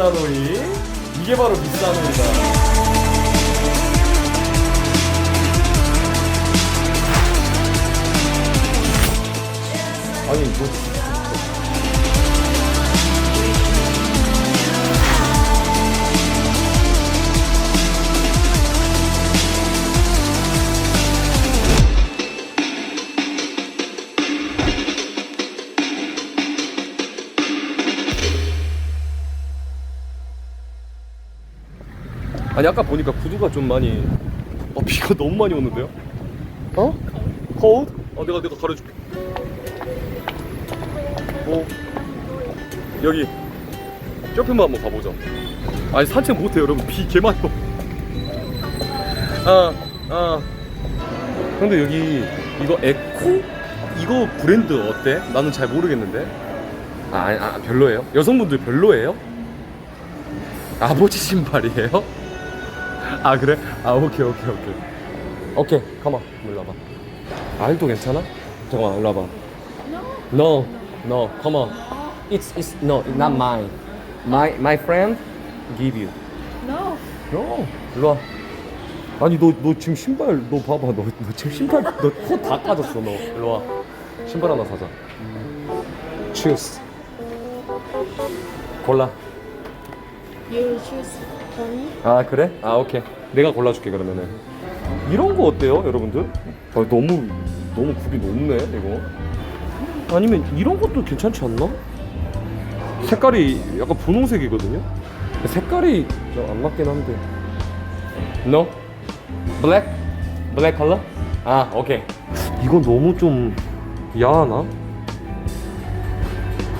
미사노이. 이게 바로 미사노이다. 아니 뭐 아니 아까 보니까 구두가 좀 많이 어 비가 너무 많이 오는데요? 어? cold? 어 내가 내가 가려줄게 어 여기 쇼핑몰 한번 가보자 아니 산책 못해요 여러분 비 개 많이 오 아, 아. 근데 여기 이거 에코? 이거 브랜드 어때? 나는 잘 모르겠는데 아, 아 별로예요? 여성분들 별로예요? 아버지 신발이에요? 아 그래? 아 오케이 오케이 오케이. 오케이 가만 일로 와봐. 알도 괜찮아? 잠깐만 일로 와봐. No. No come on. It's it's no it's not mine. My my friend give you. No. No. 일로 와. 아니 너 너 지금 신발 너 봐봐. 너, 너 지금 신발 너 코 다 까졌어 너. 일로 와. 신발 하나 사자. Choose 골라. You choose 아 그래? 아 오케이 내가 골라줄게 그러면은 이런 거 어때요 여러분들? 아, 너무 너무 굽이 높네 이거 아니면 이런 것도 괜찮지 않나? 색깔이 약간 분홍색이거든요 색깔이 좀 안 맞긴 한데 No? Black? Black color? 아 오케이 이거 너무 좀 야하나?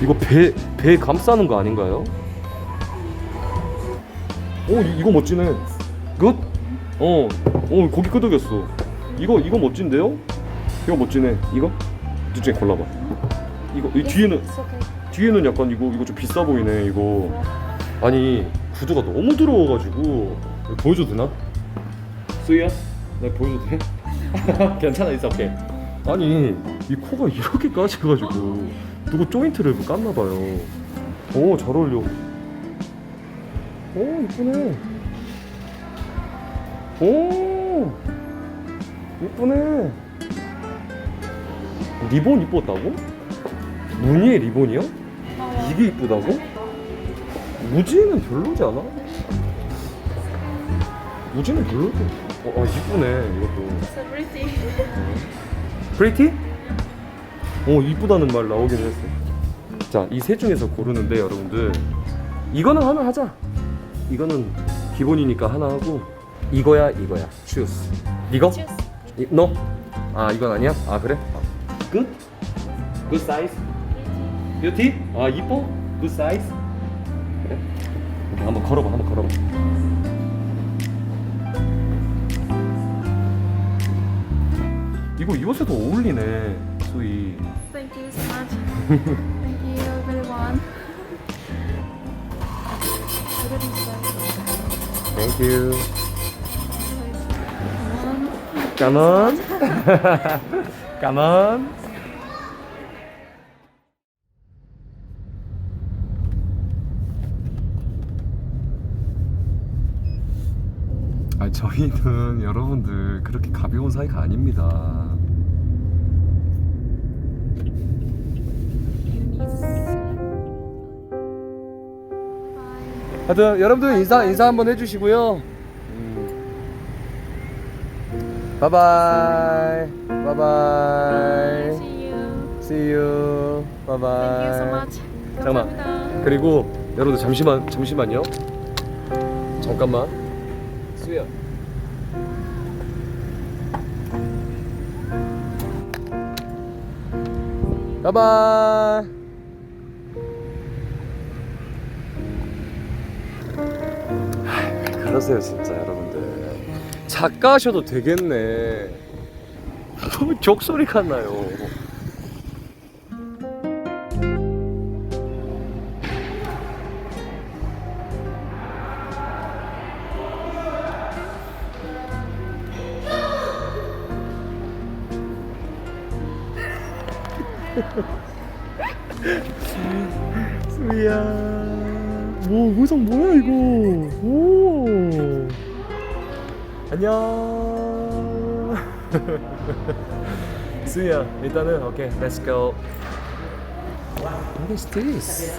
이거 배, 배 감싸는 거 아닌가요? 오 이- 이거 멋지네 굿? 어, 어 고기 끄덕였어 이거 이거 멋진데요? 이거 멋지네 이거? 둘 중에 골라봐 이거 이 뒤에는. 뒤에는 약간 이거 이거 좀 비싸 보이네 이거 아니 구두가 너무 더러워가지고 이거 보여줘도 되나? 수희야? 내가 보여줘도 돼? 괜찮아 있어 오케이 아니 이 코가 이렇게 까져가지고 누구 조인트를 깠나봐요 오 잘 어울려 오 이쁘네 오 이쁘네 리본 이뻤다고? 무늬의 리본이요? 이게 이쁘다고? 무지는 별로지 않아? 무지는 별로지 어, 어 이쁘네 이것도 So pretty. 프리티? 어 이쁘다는 말 나오긴 했어 자이 셋 중에서 고르는데 여러분들 이거는 하나 하자 이거는 기본이니까 하나 하고 이거야 이거야 choose 이거? Choose. 이, no? 아 이건 아니야? 아 그래? good? good size? 뷰티? 아 이뻐? good size? 그래? 오케이, 한번 걸어봐 한번 걸어봐 이거 이 옷에도 어울리네 수이 Thank you so much. Thank you everyone. Thank you Come on. 까만 까만 아 저희는 여러분들 그렇게 가벼운 사이가 아닙니다. 하여튼 여러분들 인사 인사 한번 해주시고요. 바이바이 바이바이 See you. See you 바이바이 Thank you so much. 잠깐만. 감사합니다. 그리고 여러분들 잠시만 잠시만요 잠깐만 수야 바이바이 그러세요 진짜 여러분들. 작가셔도 되겠네. 너무 족소리가 나요? 수야 와 의상 뭐야 이거? 오. 안녕. 수야 일단은 오케이 렛츠 고 What is this?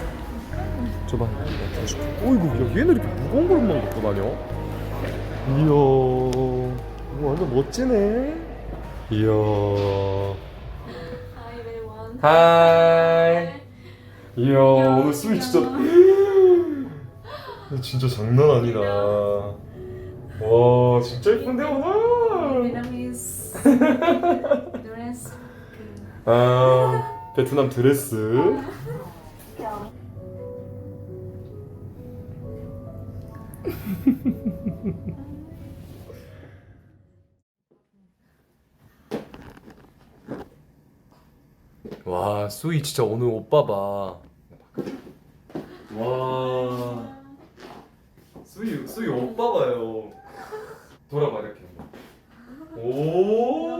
줘봐. 어이구 야 얘는 이렇게 무거운 걸만 갖고 다녀? 이야. 완전 멋지네. 이야. Hi everyone. 하이 이야 오늘 술 진짜 진짜 장난 아니다. 와 진짜 예쁜데 오늘 Vietnamese dress. 아 베트남 드레스. 와 수이 진짜 오늘 오빠 봐. 와 수이 수이 오빠 봐요. 돌아봐 이렇게. 오.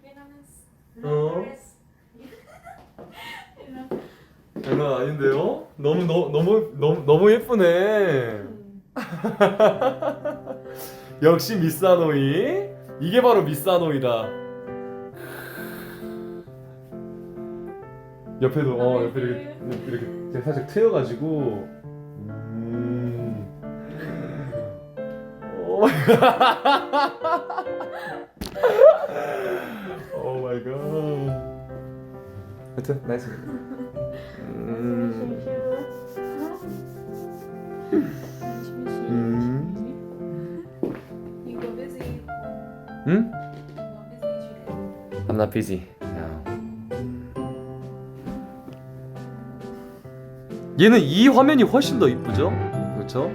Vietnamese 어? 장난 아닌데요? 너무 너무 너무 너무 너무 예쁘네. 역시 미사노이. 이게 바로 미사노이다. 옆에도 어 옆에 이렇게 이렇게 이렇게 살짝 트여가지고. 오 마이 갓. 하여튼 나이스. 음. 음. 응? I'm not busy. 얘는 이 화면이 훨씬 더 이쁘죠? 그렇죠?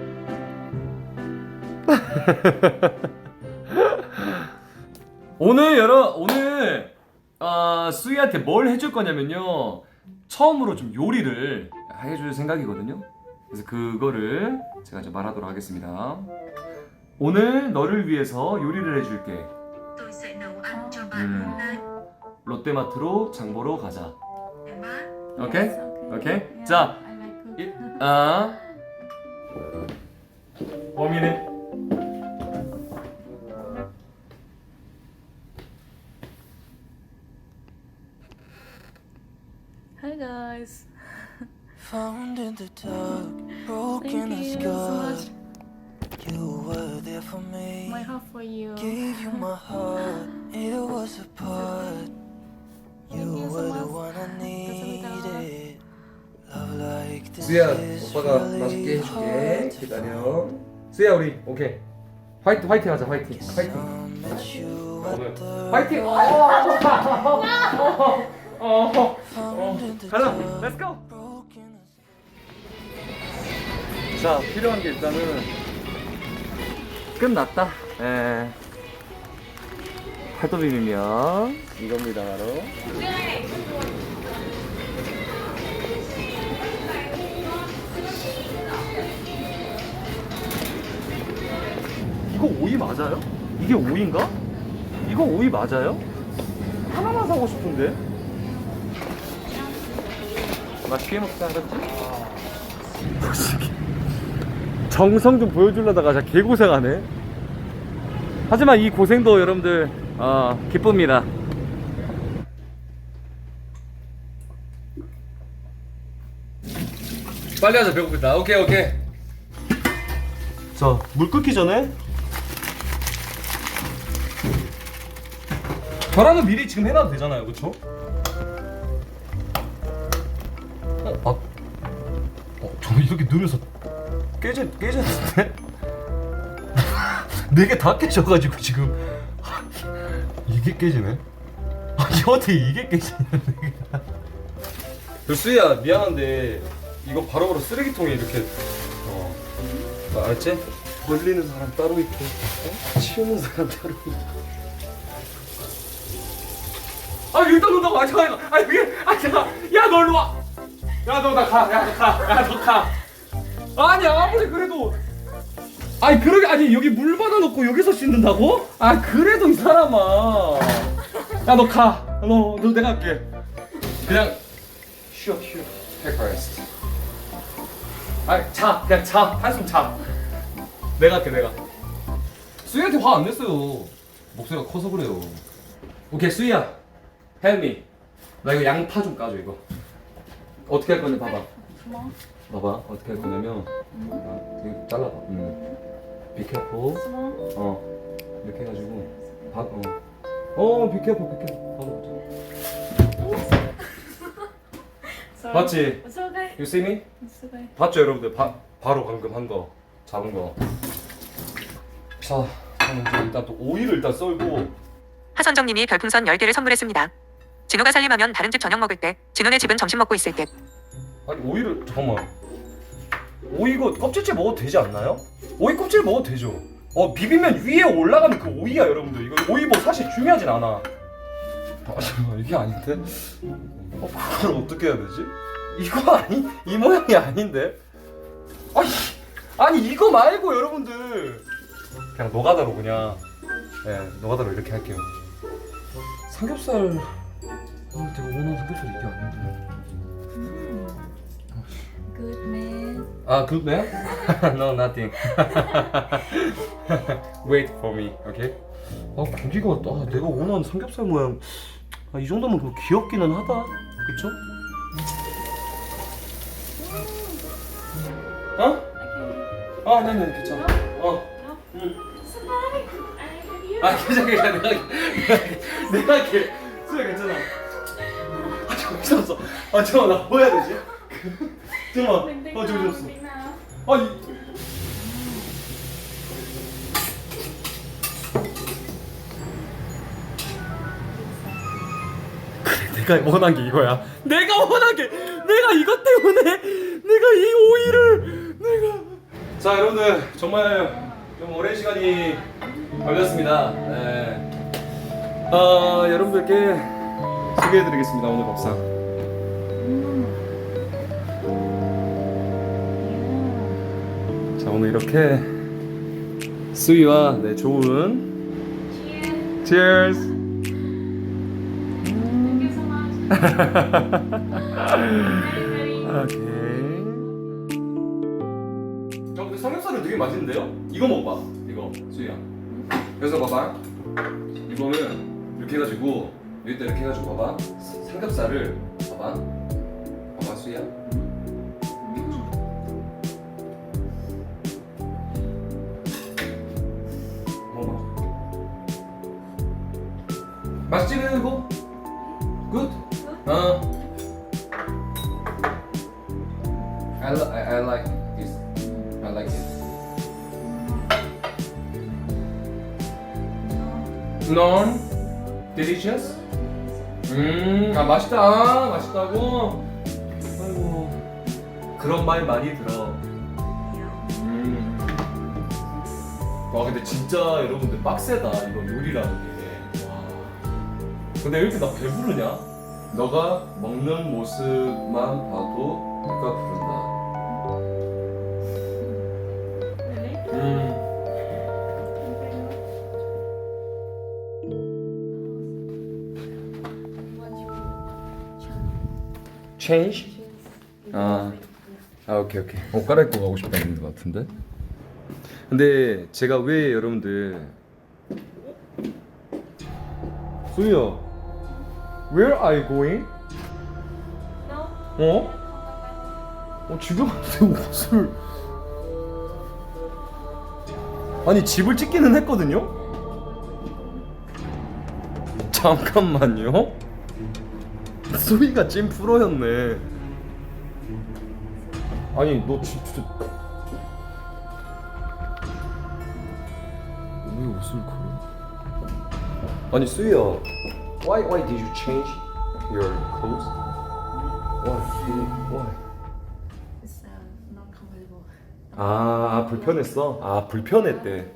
오늘 여러 오늘 아 수희한테 뭘 해줄 거냐면요 처음으로 좀 요리를 해줄 생각이거든요. 그래서 그거를 제가 좀 말하도록 하겠습니다. 오늘 너를 위해서 요리를 해줄게. Tôi sẽ nấu ăn cho Ừ. bạn hôm nay. 롯데마트로 장 보러 가자. Em á, 오케이? 오케이? Yeah, 자. 이, 아, 범인은 guys. Found in the dark, broken Thank as you so God. much. You were there for me. My heart for you. Gave you my heart, it was a part. You were the much. one I needed. Love like this 수야, is 오빠가 really 맛있게 해줄게. hard to 기다려. 수야, 우리 오케이. 화이팅, 화이팅 하자, 화이팅, Guess 화이팅. I met you 오늘 at the 화이팅. found in the 가자, 고. broken as 자, 필요한 게 일단은 끝났다. 예. 팔도 비빔면 이겁니다 바로. 이거 오이 맞아요? 이게 오이인가? 이거 오이 맞아요? 하나만 사고 싶은데. 맛있게 먹자 알았지? 정성 좀 보여주려다가 진짜 개고생하네. 하지만 이 고생도 여러분들 어, 기쁩니다. 빨리 하자 배고프다. 오케이 오케이. 자, 물 끓기 전에 계란은 미리 지금 해놔도 되잖아요, 그렇 어, 저 이렇게 느려서 깨졌 깨졌는데? 네 개 다 깨져가지고 지금 이게 깨지네. 아니 어떻게 이게 깨지는데? 수희야 미안한데 이거 바로바로 쓰레기통에 이렇게 어 알았지? 걸리는 사람 따로 있고 어? 치우는 사람 따로 있고. 아 일단 너나 마찬가지야. 아 이게 아 잠깐 야너 일로 와. 야 너 나 가. 야너 가. 야 너 가. 아니 아무리 그래도. 아니 그러게 아니 여기 물 받아놓고 여기서 씻는다고? 아 그래도 이 사람아. 야 너 가. 너너 내가 할게. 그냥 쉬어 쉬어. Take rest. 아니 자 그냥 자. 한숨 자. 내가 할게 내가. 수희한테 화 안 냈어요. 목소리가 커서 그래요. 오케이 수희야. Me. 나 이거 양파 좀 까줘 이거 어떻게 할 건지 봐봐 Small. 봐봐 어떻게 할 거냐면 아, 이거 잘라봐 음. be careful Small. 어 이렇게 해가지고 밥 어. 어 봐봐 Sorry. 봤지? Okay. You see me? 봤죠 여러분들 바, 바로 방금 한 거 잡은 거 자, 저는 이제 일단 또 오이를 일단 썰고 하선정님이 별풍선 10개를 선물했습니다. 진호가 살림하면 다른 집 저녁 먹을 때, 진호네 집은 점심 먹고 있을 때. 아니 오이를 잠깐만. 오이 이거 껍질째 먹어도 되지 않나요? 오이 껍질 먹어도 되죠. 어 비비면 위에 올라가는 그 오이야 여러분들. 이거 오이 뭐 사실 중요하진 않아. 아 잠깐만 이게 아닌데? 어 그걸 어떻게 해야 되지? 이거 아니 이 모양이 아닌데? 아니 아니 이거 말고 여러분들. 그냥 노가다로 그냥. 예 노가다로 이렇게 할게요. 삼겹살 아 내가 원하는 삼겹살 이게 아닌데 Good man. 아, good man? no, nothing. Wait for me, okay? 아, 고기가 아, 내가 원하는 삼겹살 모양. 아, 이 정도면 그 귀엽기는 하다. 그쵸? 어? Okay. 아, 네, 네, 괜찮아. 어. No. It's okay. I have you. 아, 괜찮아, 괜찮아. 내가 할게. 내가 수야, 괜찮아. 아, 잠깐, 미쳤어. 아, 잠깐만, 나뭐 해야 되지? 잠깐만. 아, 저기 졌어. 아, 이... 내가 원한 게 이거야. 내가 원한 게 내가 이것 때문에 내가 이 오이를 내가 자, 여러분들 정말 좀 오랜 시간이 걸렸습니다. 네. 어, 여러분들께 소개해드리겠습니다 오늘 밥상. 자 오늘 이렇게 수위와 내 좋은 Cheers. 오케이. 야 근데 삼겹살은 되게 맛있는데요? 이거 먹어봐. 이거 수희야. 그래서 봐봐. 이거는 이렇게 해가지고 여기다 이렇게 해가지고 봐봐. 삼겹살을 봐봐. 봐봐. 먹어봐. 맛있지 이거? 굿? 어. I, li- I, I like this. I like it. Non delicious. 음, 아 맛있다. 아, 맛있다고. 아이고. 그런 말 많이 들어. 음. 와 근데 진짜 여러분들 빡세다 이거 요리라는 게. 와. 근데 왜 이렇게 나 배부르냐? 너가 먹는 모습만 봐도 배가 부른다. Change? 아, 아 오케이 오케이. 옷 갈아입고 가고 싶다 는 것 같은데. 근데 제가 왜 여러분들 수희야, where are you going? No. 어? 어 지금 내 옷을 아니 집을 찍기는 했거든요? 잠깐만요 소희가 찐 프로였네 아니 너 진- 진짜 왜 옷을 그래 아니 수희야 Why, why did you change your clothes? Why? Why? It's uh, not comfortable. 아, 아 불편했어? 아 불편했대.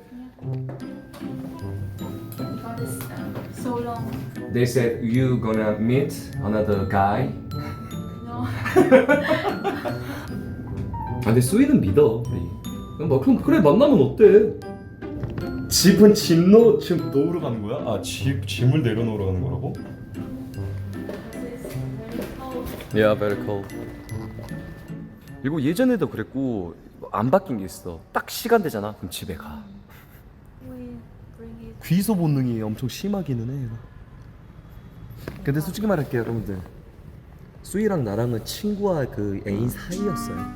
Because it's uh, so long. They said you gonna meet another guy. No. 아 근데 스위는 믿어. 우리. 뭐 그럼 그래 만나면 어때? 집은 짐 넣, 지금 놓으러 가는 거야? 아, 집 짐을 내려놓으러 가는 거라고? Yeah, very cold. 이거 예전에도 그랬고 안 바뀐 게 있어. 딱 시간 되잖아. 그럼 집에 가. We bring it. 귀소 본능이 엄청 심하기는 해. 이거. 근데 솔직히 말할게요, 여러분들. 수이랑 나랑은 친구와 그 애인 사이였어요.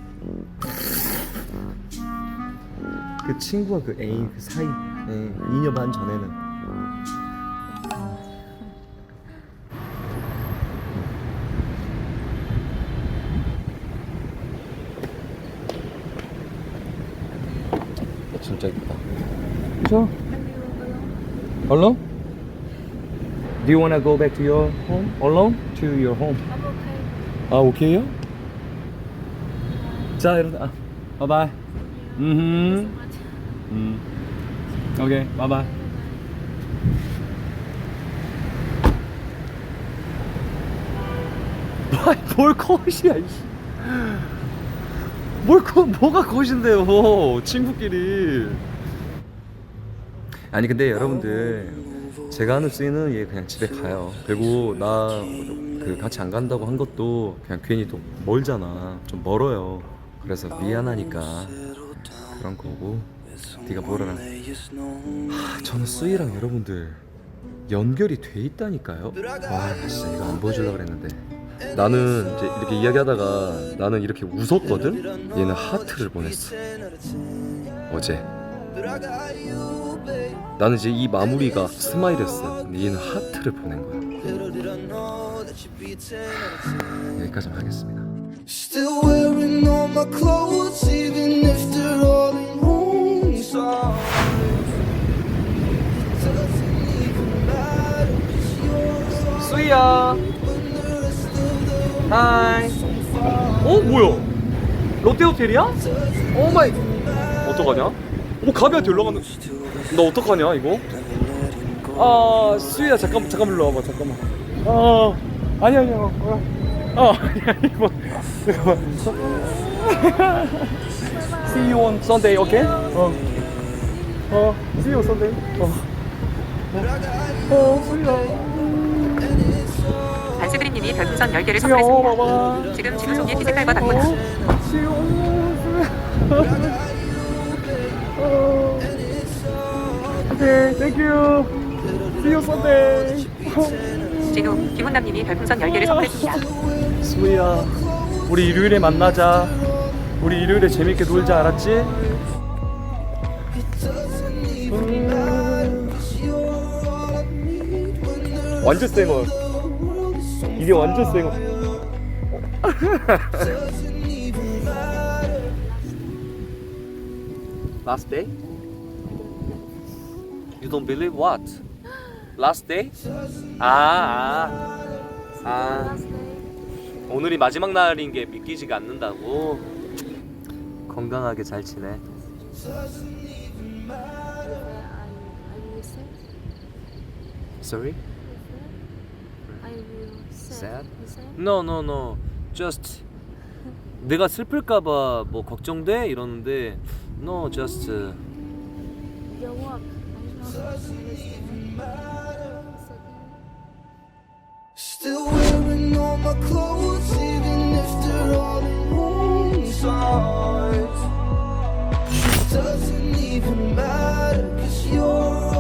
그 친구와 그 애인 그 사이, 예, 2년 반 전에는. 진짜 이쁘다. 그죠? Alone? Alone? Do you wanna go back to your home? Alone? To your home? I'm okay. 아 오케이요? 자아 바이바이 음. 음 오케이 바이바이 뭘 컷이야 이씨 뭘 컷, 뭐가 컷인데요 친구끼리 아니 근데 여러분들 제가 하는 쓰이는 얘 그냥 집에 가요. 그리고 나 그 같이 안 간다고 한 것도 그냥 괜히 또 멀잖아. 좀 멀어요. 그래서 미안하니까 그런 거고. 네가 뭐라. 하, 저는 쓰이랑 여러분들 연결이 돼 있다니까요. 와 진짜 이거 안 보여주려고 그랬는데. 나는 이제 이렇게 이야기하다가 나는 이렇게 웃었거든? 얘는 하트를 보냈어. 어제 나는 이제 이 마무리가 스마일이었어 근데 얘는 하트를 보낸 거야 여기까지만 하겠습니다 Still wearing all my clothes, even if they're all in wrong size. It doesn't even matter, 'cause you're 수이야 하이 어 뭐야 롯데 호텔이야? 오 마이 어떡하냐? 어 가비한테 연락 왔는 나 어떡하냐 이거? 아 수이야 잠깐 잠깐만 일로 와봐 잠깐만 아 아니 아니야 어, 어 아니 아니 뭐 잠깐만 See you on Sunday, okay? 어. 어, see you Sunday. 어. 어, 수이야. 반스그린님이 별풍선 10개를 수이야, 선물했습니다. 지금 지구 종이 피지컬과 바꾸다. 오 케이, 땡큐. See you Sunday. 진우, 김훈남님이 별풍선 10개를 선물했습니다. 수이야, 우리 일요일에 만나자. 우리 일요일에 재밌게 놀자, 알았지? 완전 쌩얼. 이게 완전 쌩얼. Last day? You don't believe what? Last day? 아, 아. 아. 오늘이 마지막 날인 게 믿기지가 않는다고. 건강하게 잘 지내. Sorry? Sad? No, no, no. Just 내가 슬플까봐 뭐 걱정돼 이러는데 no, just Your Still wearing all my clothes, even if they're all. It doesn't even matter, cause you're